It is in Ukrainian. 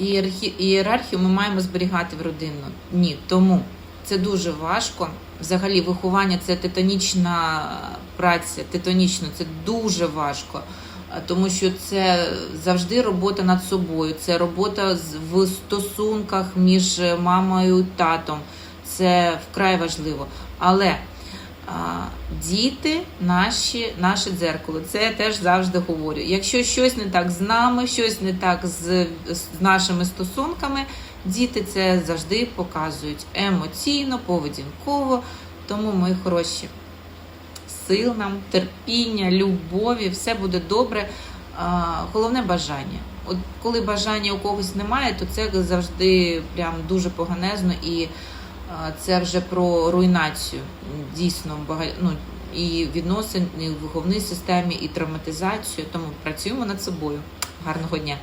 ієрархі- ієрархію ми маємо зберігати в родину. Ні, тому це дуже важко. Взагалі, виховання це титанічна праця, титанічно, це дуже важко. Тому що це завжди робота над собою, це робота в стосунках між мамою і татом. Це вкрай важливо. Але діти наші, наше дзеркало. Це я теж завжди говорю. Якщо щось не так з нами, щось не так з, з нашими стосунками, діти це завжди показують емоційно, поведінково. Тому ми хороші. Сил нам, терпіння, любові, все буде добре. А, головне бажання. От коли бажання у когось немає, то це завжди прям дуже поганезно і це вже про руйнацію. Дійсно, ну, і відносин, і в виховній системі, і травматизацію. Тому працюємо над собою. Гарного дня!